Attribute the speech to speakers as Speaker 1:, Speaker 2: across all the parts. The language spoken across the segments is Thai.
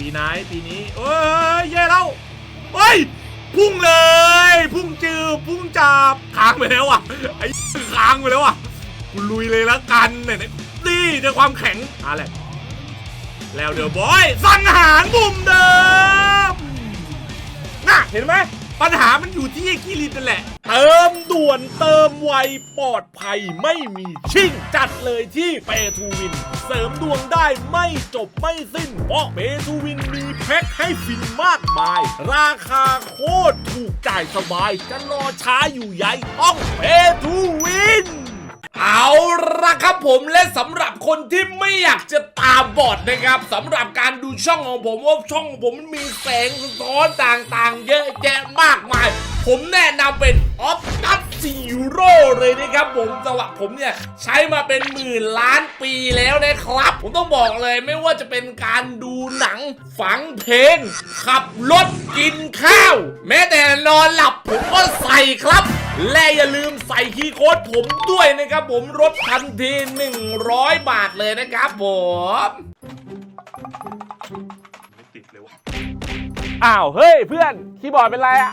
Speaker 1: ปีไหนปีนี้เอ้ยแย่แล้วเฮ้ยพุ่งเลย พุ่งจืดพุ่งจับค้างไปแล้วอะไอ้ค้างไปแล้วอะกูลุยเลยละกันเนี่ยนี่จะความแข็งอะไรแล้วเดี๋ยวบอยสังหารบุ่มเดิมน่ะเห็นไหม ปัญหามันอยู่ที่กิริตนั่นแหละ เติมด่วนเติมไวปลอดภัยไม่มีชิ่ง จัดเลยที่เปทูวิน เสริมดวงได้ไม่จบไม่สิ้น เพราะเปทูวินมีแพ็คให้ฟินมากมาย ราคาโคตรถูกจ่ายสบาย จะรอช้าอยู่ใหญ่ต้องเปทูวินเอาละครับผมและสำหรับคนที่ไม่อยากจะตาบอดนะครับสำหรับการดูช่องของผมว่าช่องของผมมันมีแสงสะท้อนต่างๆ เยอะ ผมแนะนำเป็นออฟตัสซีโร่เลยนะครับผมสำหรับผมเนี่ยใช้มาเป็นหมื่นล้านปีแล้วนะครับ ผมต้องบอกเลยไม่ว่าจะเป็นการดูหนังฝังเพลง ขับรถกินข้าว แม้แต่นอนหลับผมก็ใส่ครับและอย่าลืมใส่คีย์โค้ดผมด้วยนะครับผมลดทันที 100 บาทเลยนะครับผมไม่ติดเลยวะ
Speaker 2: อ้าว เฮ้ย เพื่อน คีย์บอร์ดเป็นไรอะ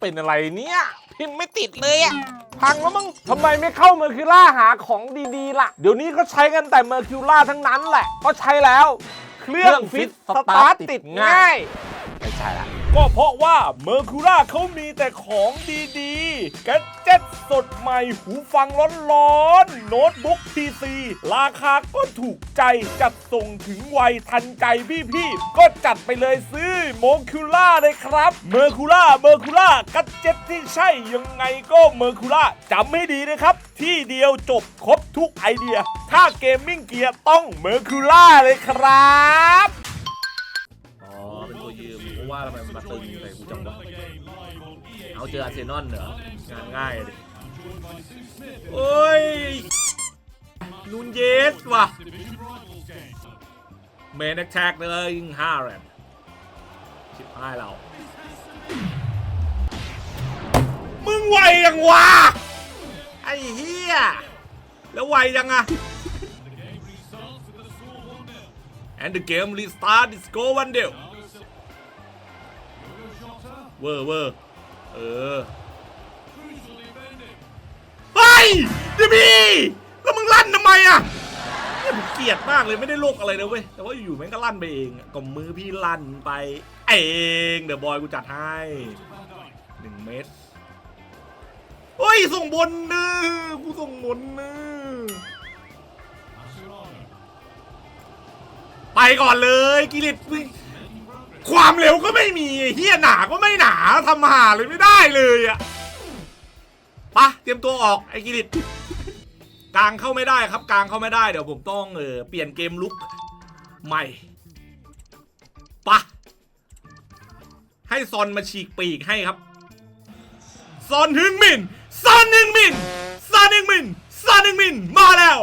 Speaker 2: เป็นอะไรเนี่ย พิมพ์ไม่ติดเลยอะพังแล้วมั้งทำไมไม่เข้าเมอร์คิวล่าหาของดีๆ ล่ะ เดี๋ยวนี้ก็ใช้กันแต่เมอร์คิวล่าทั้งนั้นแหละ ก็ใช้แล้ว เครื่องฟิตสตาร์ทติดง่าย ไม่ใช่ละ ก็เพราะว่าเมอร์คูล่าเขามีแต่ของดีๆ แกดเจ็ตสดใหม่ หูฟังร้อนๆ โน้ตบุ๊กพีซีราคาก็ถูกใจจัดส่งถึงไวทันใจพี่ๆ ก็จัดไปเลยซื้อโมคูล่าเลยครับเมอร์คูล่าเมอร์คูล่ากัดเจ็ตที่ใช่ยังไงก็เมอร์คูล่าจำให้ดีนะครับ ที่เดียวจบครบทุกไอเดีย ถ้าเกมมิ่งเกียร์ต้องเมอร์คูล่าเลยครับ
Speaker 1: เอาเจออาร์เซนอลเหรองานง่ายเลยโอ้ยนูนเยสว่ะเมนแท็กเลยยิงห้าแรมชิบหายเรา มึงไวยังวะไอ้เฮียแล้วไวยังอะ and the game restart is go one deal เวอร์เวอร์ เออเฮ้ยเดบีแล้วมึงลั่นทำไมอะเนี่ยผมเกลียดมากเลยไม่ได้โลกอะไรนะเว้ยแต่ว่าอยู่ๆแม่งก็ลั่นไปเองก็มือพี่ลั่นไป เองเดี๋ยวบอยกูจัดให้หนึ่งเมตรเฮ้ยส่งบนเนอกูส่งบนเนอไปก่อนเลยกิริต ความเร็วก็ไม่มีเฮียหนาก็ไม่หนาทำหาเลยไม่ได้เลยอะปะเตรียมตัวออกไอ้กิริตกลางเข้าไม่ได้ครับกลางเข้าไม่ได้เดี๋ยวผมต้องเออเปลี่ยนเกมลุกใหม่ปะให้ซอนมาฉีกปีกให้ครับซอนฮึงมินซอนฮึงมินซอนฮึงมินซอนฮึงมินมาแล้ว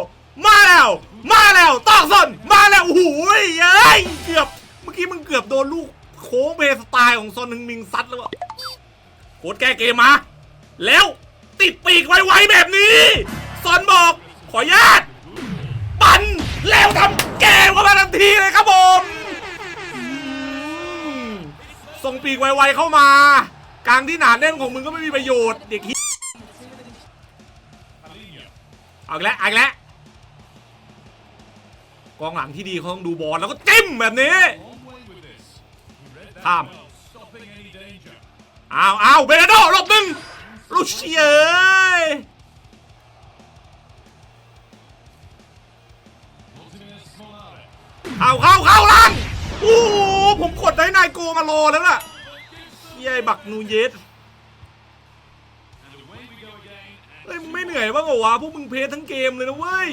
Speaker 1: มาแล้ว มาแล้วตอกซอนมาแล้วโอ้โหเอ้ยเกือบ มื่อกี้มึงเกือบโดนลูกโค้งเบสไตล์ของซอนฮึงมินซัดแล้วอะโคตรแก้เกมมา แล้วติดปีกไวๆแบบนี้ ซอนบอกขออนุญาตปั่นแล้วทำเกมเข้ามาทันทีเลยครับผมอืมส่งปีกไวๆเข้ามากลางที่หนาแน่นของมึงก็ไม่มีประโยชน์เด็กฮิเอาอีกแล้วเอาอีกแล้วกองหลังที่ดีเขาต้องดูบอลแล้วก็จิ้มแบบนี้ ข้ามอ้าวอ้าวเบรโดหลบหนึ่งลูเชียเอ้าเข้าเข้าลังโอ้โหผมกดได้นายโกมารอแล้วล่ะเชียบักนูเยสเฮ้ยมึงไม่เหนื่อยบ้างเหรอวะพวกมึงเพลทั้งเกมเลยนะเว้ย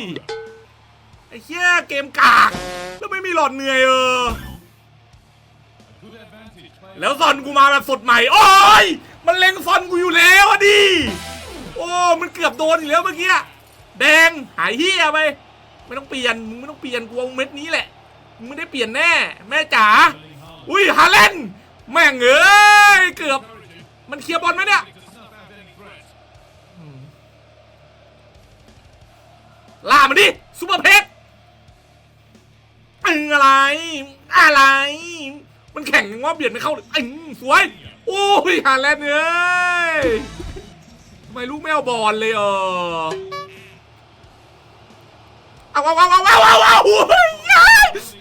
Speaker 1: ไอ้เหี้ยเกมกาก แล้วไม่มีหลอดเหนื่อยเออ แล้วซอนกูมาแบบสดใหม่ โอ้ย มันเล็งซอนกูอยู่แล้วอะดิ โอ้ มันเกือบโดนอีกแล้วเมื่อกี้ แดง หายเหี้ยไป ไม่ต้องเปลี่ยน มึงไม่ต้องเปลี่ยนกูเอาเม็ดนี้แหละ มึงไม่ได้เปลี่ยนแน่ แม่จ๋า อุ้ยฮาเลนแม่งเอ้ย เกือบ มันเคลียร์บอลไหมเนี่ยล่ามันดิซูเปอร์เพชรอะไร อะไร มันแข่งกันว่าเบียดไม่เข้าเลยอึงสวย โอ้ยฮาแลนด์เอ้ยทำไมลูกไม่เอาบอลเลยเออเอาเอาเอาเอาเอาเอาเอาโอ้ย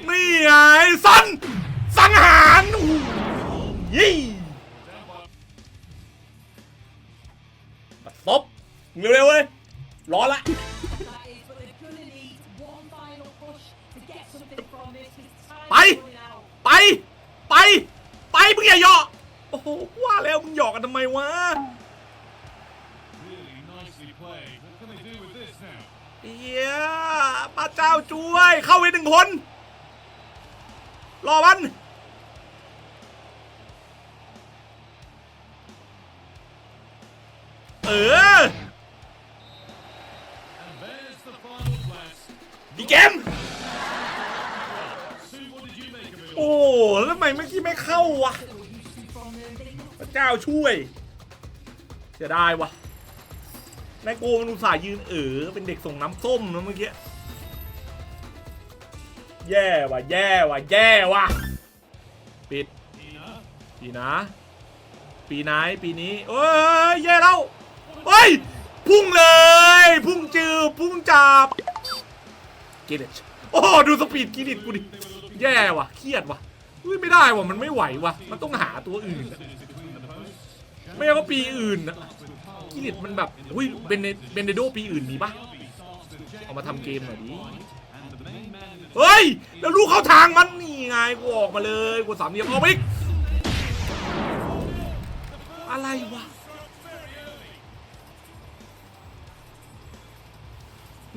Speaker 1: นี่ไงสันสังหารยี่ตบเร็วๆเว้ยร้อนละ มึงอย่าเหยาะโอ้โหว่าแล้วมึงหยอกกันทำไมวะ
Speaker 3: Really nicely played. What can they do with this now?
Speaker 1: เฮียพระเจ้าช่วย เข้าไปหนึ่งคน รอมันเออ
Speaker 3: And there's the final blast.
Speaker 1: ดีเกม แล้วทำไมเมื่อกี้ไม่เข้าวะพระเจ้าช่วยเสียดายวะนายโกมันอุตส่าห์ยืนเออเป็นเด็กส่งน้ำส้มนะเมื่อกี้ แย่ว่ะแย่ว่ะแย่ว่ะปิด ปีนะ ปีไหนปีนี้เอ้ยแย่แล้วเฮ้ย พุ่งเลย พุ่งจือพุ่งจับกิเลชโอ้ ดูสปีดกิลิตกูดิ แย่ว่ะ เครียดว่ะ เฮ้ยไม่ได้ว่ะมันไม่ไหวว่ะมันต้องหาตัวอื่นอะไม่เอาก็ปีอื่นอะกิลิตมันแบบอุ้ยเบนเนเบนเดโดปีอื่นมีปะเอามาทำเกมหน่อยดิเฮ้ยแล้วลูกเข้าทางมันนี่ไงกูออกมาเลยกูสามเหลี่ยมออกไปอีกอะไรวะ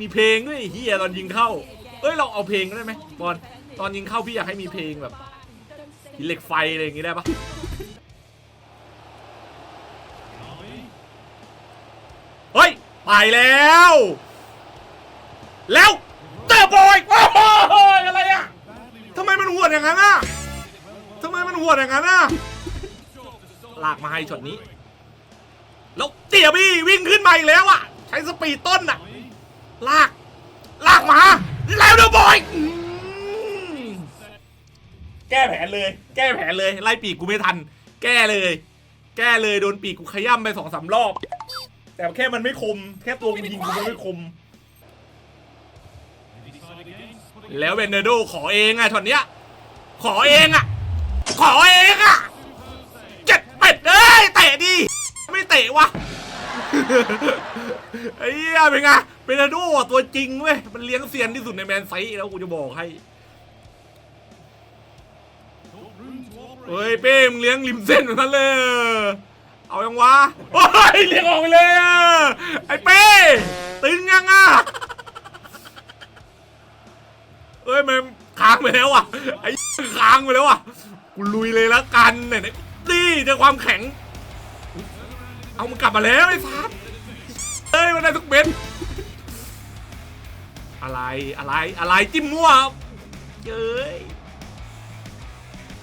Speaker 1: มีเพลงด้วยไอ้เฮียตอนยิงเข้าเอ้ยเราเอาเพลงได้ไหมบอลตอนยิงเข้าพี่อยากให้มีเพลงแบบ หินเหล็กไฟอะไรอย่างงี้ได้ปะเฮ้ย ไปแล้ว แล้วเตอร์บอยโอ้โหอะไรอะทำไมมันหัวดอย่างนั้นอะทำไมมันหัวดอย่างนั้นอะลากมาให้ช็อตนี้ แล้วเตียบี้วิ่งขึ้นมาอีกแล้วอะใช้สปีดต้นอะลาก ลากมา แล้วเดอร์บอย แก้แผนเลย แก้แผนเลยไล่ปีกกูไม่ทัน แก้เลย แก้เลยโดนปีกกูขย้ำไปสองสามรอบ แต่แค่มันไม่คม แค่ตัวกูยิงกูมันไม่คม แล้วเวนเนโดขอเองอะช็อตเนี้ย ขอเองอะขอเองอะเจ็ดเป็ดเอ้ยเตะดิไม่เตะวะไอ้เหี้ยเป็นไงเวนเนโดอะตัวจริงเว้ยมันเลี้ยงเซียนที่สุดในแมนไซต์แล้วกูจะบอกให้ เฮ้ยเป้มึงเลี้ยงริมเส้นแบบนั้นเลย เอายังวะโอ้ยเลี้ยงออกไปเลยอะไอ้เป้ตึงยังอะเอ้ยมันค้างไปแล้วอะไอ้ค้างไปแล้วอะกูลุยเลยล้วกันเนี่ยนี่เจอความแข็ง เอามันกลับมาแล้วไอ้ซัดเฮ้ยมันได้ทุกเม็ดอะไรอะไรอะไรจิ้มมั่วเย้ย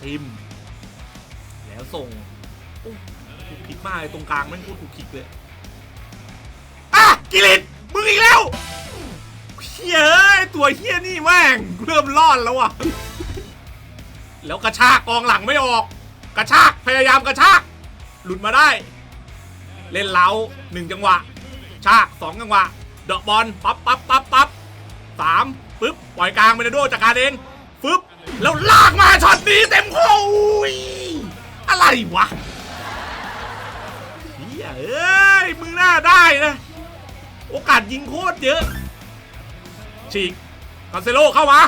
Speaker 1: ทิม แล้วส่งโอ้ถูกคิกมากเลยตรงกลางแม่งพูดถูกคิกเลยอะกิริตมึงอีกแล้วเฮียเอ้ยตัวเฮียนี่แม่งเริ่มรอดแล้วอะแล้วกระชากกองหลังไม่ออก กระชากพยายามกระชาก หลุดมาได้ เล่นเล้าหนึ่งจังหวะ ชากสองจังหวะเดอกบอลปั๊บปั๊บปั๊บปั๊บสามปึ๊บปล่อยกลางเมนโดจัดการเองฟึบแล้วลากมาช็อตนี้เต็มโค้ อะไรวะเฮียเอ้ยมึงน่าได้นะ โอกาสยิงโคตรเยอะ ฉีกคาเซโลเข้ามา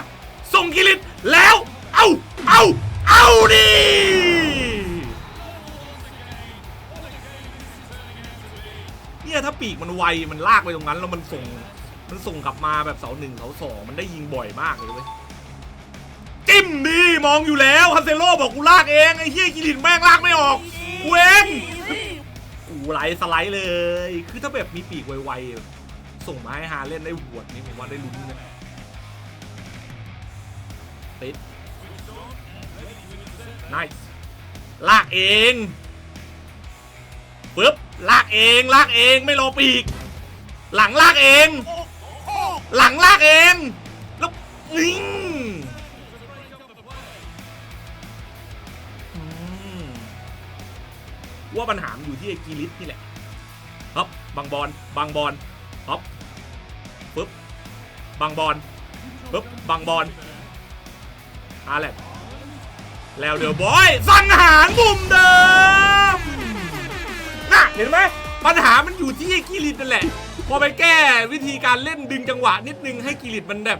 Speaker 1: ส่งกิริตแล้ว เอา เอา เอาดิเนี่ยถ้าปีกมันไว มันลากไปตรงนั้น แล้วมันส่ง มันส่งกลับมาแบบเสาหนึ่งเสาสองมันได้ยิงบ่อยมากเลยเว้ย จิ้มดี มองอยู่แล้วคันเซโลบอกกูลากเองไอ้เฮียกิรินแม่งลากไม่ออกกูเองกูไลสไลด์เลย คือถ้าแบบมีปีกไวๆส่งมาให้ฮาเล่นได้หวดนี่ผมว่าได้ลุ้นนะติดนายลากเองปึ๊บลากเองลากเองไม่รอปีก หลังลากเอง หลังลากเองแล้วยิง ว่าปัญหาอยู่ที่ไอ้กีริสนี่แหละฮับบังบอลบังบอลฮับปึ๊บบังบอลปึ๊บบังบอลอาแลนแล้วเดี๋ยวบอยสังหารมุมเดิมน่ะเห็นไหมปัญหามันอยู่ที่ไอ้กีริสนั่นแหละ พอไปแก้วิธีการเล่นดึงจังหวะนิดนึงให้กีริตมันแบบ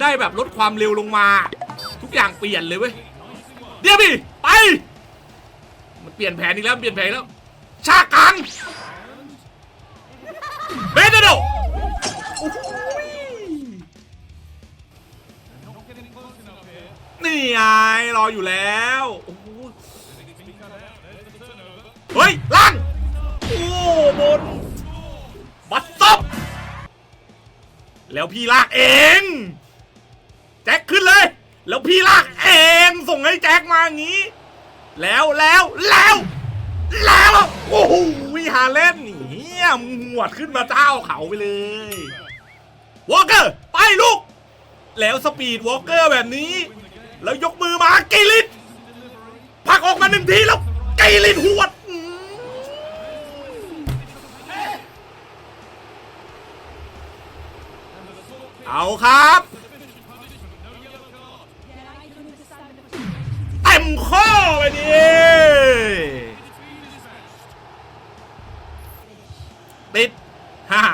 Speaker 1: ได้แบบลดความเร็วลงมา ทุกอย่างเปลี่ยนเลยเว้ยเดี๋ยวพี่ไป มันเปลี่ยนแผนอีกแล้วเปลี่ยนแผนแล้วชากังเบนโดโอ้โหนี่ไงรออยู่แล้วเฮ้ยล่างโอ้บนบัตซบแล้วพี่ลากเองแจ็คขึ้นเลย แล้วพี่ลากเองส่งให้แจ็คมาอย่างนี้ แล้วแล้วแล้วแล้วโอ้โหฮาเล่นเฮียมหวดขึ้นมาเจ้าเขาไปเลยวอลเกอร์ไปลูก แล้วสปีดวอลเกอร์แบบนี้ แล้วยกมือมากิลิตผลักออกมาหนึ่งทีแล้วกิลิตหวดเอาครับ ไปดิติดฮ่า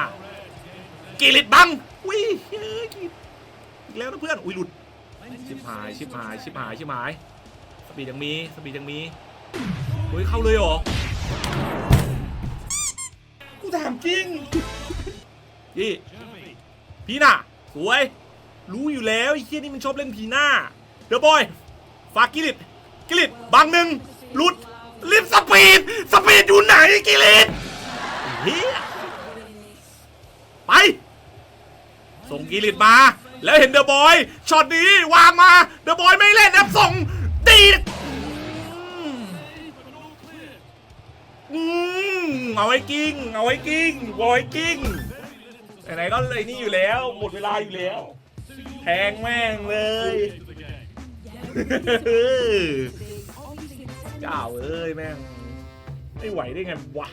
Speaker 1: กิริตบังอุ้ยเฮ้ยอีกแล้วนะเพื่อนอุ้ยหลุดชิบหายชิบหายชิบหายชิบหายสปีดยังมีสปีดยังมีเฮ้ยเข้าเลยเหรอกูถามจริงพี่พีน่าสวย รู้อยู่แล้วไอ้เคียนี่มันชอบเล่นพีน่าเดอะบอย ฝากกิริต กิริตบางหนึ่งหลุดรีบสปีด สปีดอยู่ไหนกิริตเฮียไป ส่งกิริตมา แล้วเห็นเดอะบอยช็อตนี้วางมา เดอะบอยไม่เล่นนะส่งตีดอืมเอาไว้กิ้ง เอาไว้กิ้งบอยกิ้งไหนๆก็เลยนี่อยู่แล้ว หมดเวลาอยู่แล้ว แทงแม่งเลย เจ้าเอ้ยแม่ง ไม่ไหวได้ไงวะ